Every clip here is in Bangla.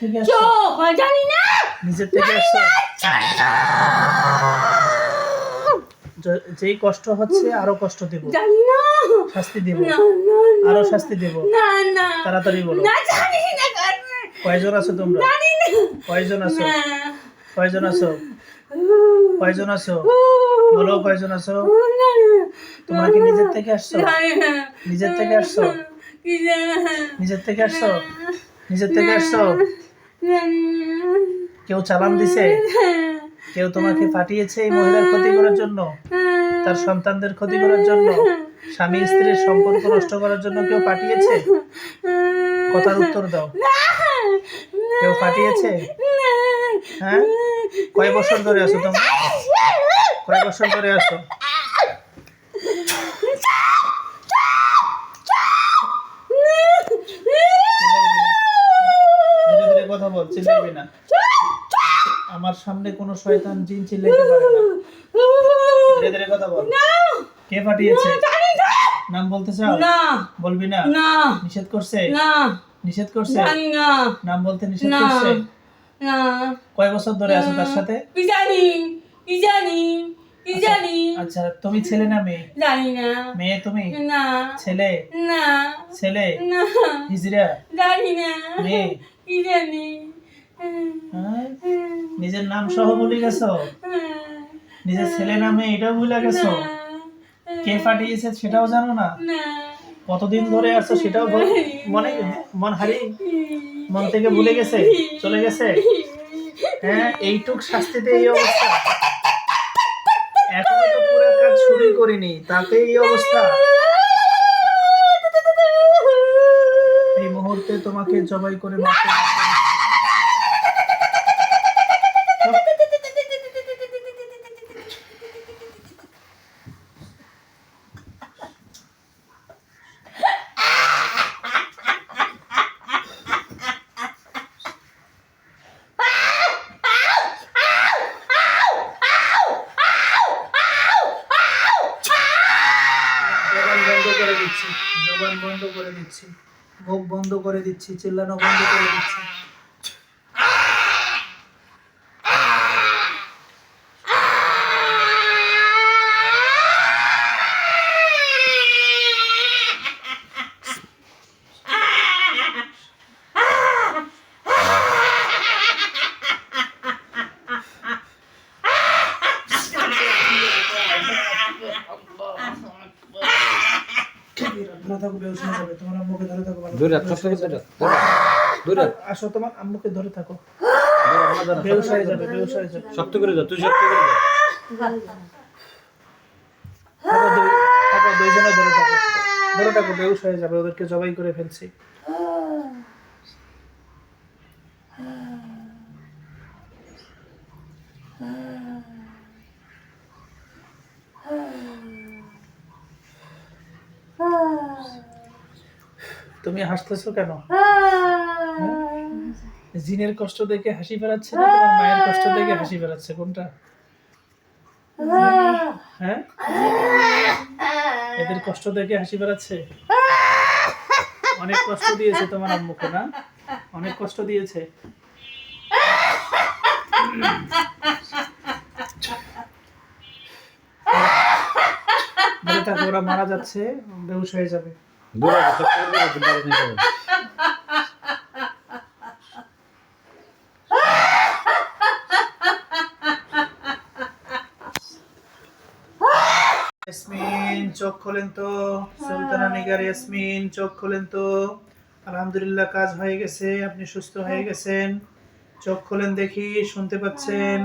থেকে চোখ জানি না! নিজের থেকে যেই কষ্ট হচ্ছে আরও কষ্ট দেব। জানি না। শাস্তি দেব। আরও শাস্তি দেব। না না। তাড়াতাড়ি বলো। না জানি না কয়জন আছো তোমরা? জানি না। কয়জন আছো? কয়জন আছো? কয়জন আছো? বলো কয়জন আছো? তোমরা কি নিজের থেকে আসছো? নিজের থেকে আসছো? নিজের থেকে আসছো? নিজের থেকে আসছো? কেউ চালান দিছে? কেউ তোমাকে পাঠিয়েছে এই মহিলার ক্ষতি করার জন্য? তার সন্তানদের ক্ষতি করার জন্য? স্বামী স্ত্রীর সম্পর্ক নষ্ট করার জন্য কেউ পাঠিয়েছে? কথার উত্তর দাও। কেউ পাঠিয়েছে? হ্যাঁ? কয় বছর ধরে আছো তোমরা? কয় বছর ধরে আছো ধীরে ধীরে কথা বল চিল্লাইবি না। আমার সামনে কোনো শয়তান জিন চিল্লাইতে পারে না। ধীরে ধীরে কথা বল। কে পাঠিয়েছে? নাম বলতে চাও? না। বলবি না? না। নিষেধ করছে? না। নিষেধ করছে? জানি না। নাম বলতে নিষেধ করছে? না। কয় বছর ধরে আছো তার সাথে? কি জানি? কি জানি? কি জানি? আচ্ছা তুমি ছেলে না মেয়ে? জানি না। মেয়ে তুমি? না। ছেলে? না। ছেলে? না। হিজরা জানি না। মেয়ে? কি জানি? হ্যাঁ? নিজের নাম সহ ভুলে গেছো? নিজের ছেলে নামে এটাও ভুলে গেছো? কে পাঠিয়েছে সেটাও জানো না? কতদিন ধরে আছো সেটাও মনে মন হারিয়ে মন থেকে ভুলে গেছে? চলে গেছে? হ্যাঁ এইটুক শাস্তিতে এই অবস্থা। এখনও তো পুরো কাজ শুরুই করিনি তাতে এই অবস্থা। মুহূর্তে তোমাকে জবাই করে মারতে মারতে- জবান বন্ধ করে দিচ্ছি। জবান বন্ধ করে দিচ্ছি। মুখ বন্ধ করে দিচ্ছি চিল্লানো বন্ধ করে দিচ্ছি। ধরে থাকো বেউস হয়ে যাবে তোমার আম্মুকে ধরে থাকো ভালো দূরে করে। শক্ত করে দূরে আসো তোমার আম্মুকে ধরে থাকো বেউস হয়ে যাবে বেউস হয়ে যাবে শক্ত করে দাও তুই শক্ত করে দাও থাকো দুই থাকো দুইজনে ধরে থাকো ধরে থাকো বেউস হয়ে যাবে ওদেরকে জবাই করে ফেলছি তুমি হাসতেছো কেন? জিনের কষ্ট দেখে হাসি বেড়াচ্ছে না তোমার মায়ের কষ্ট দেখে হাসি বেড়াচ্ছে কোনটা? হ্যাঁ? এদের কষ্ট দেখে হাসি বেড়াচ্ছে অনেক কষ্ট দিয়েছে তোমার আম্মুকে না? অনেক কষ্ট দিয়েছে। ওরা মারা যাচ্ছে বেহুশ হয়ে যাবে। চোখ খোলেন তো। সুলতানা নিগার আলহামদুলিল্লাহ, কাজ হয়ে গেছে, আপনি সুস্থ হয়ে গেছেন। চোখ খোলেন দেখি, শুনতে পাচ্ছেন।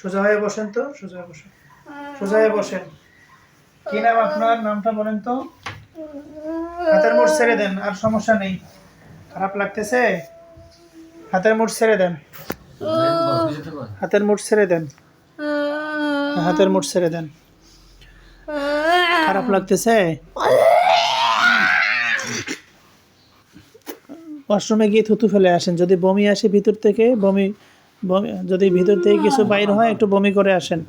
সোজা হয়ে বসেন তো, সোজা বসেন। সোজা হয়ে বসেন। কি নাম আপনার? নামটা বলেন তো। হাতের মুঠ ছেড়ে দেন, আর সমস্যা নেই। খারাপ লাগতেছে? হাতের মুঠ ছেড়ে দেন। হাতের মুঠ ছেড়ে দেন। হাতের মুঠ ছেড়ে দেন। খারাপ লাগতেছে? ওয়াশরুমে গিয়ে থুতু ফেলে আসেন। যদি বমি আসে ভিতর থেকে, বমি বমি, যদি ভিতর থেকে কিছু বাইর হয়, একটু বমি করে আসেন।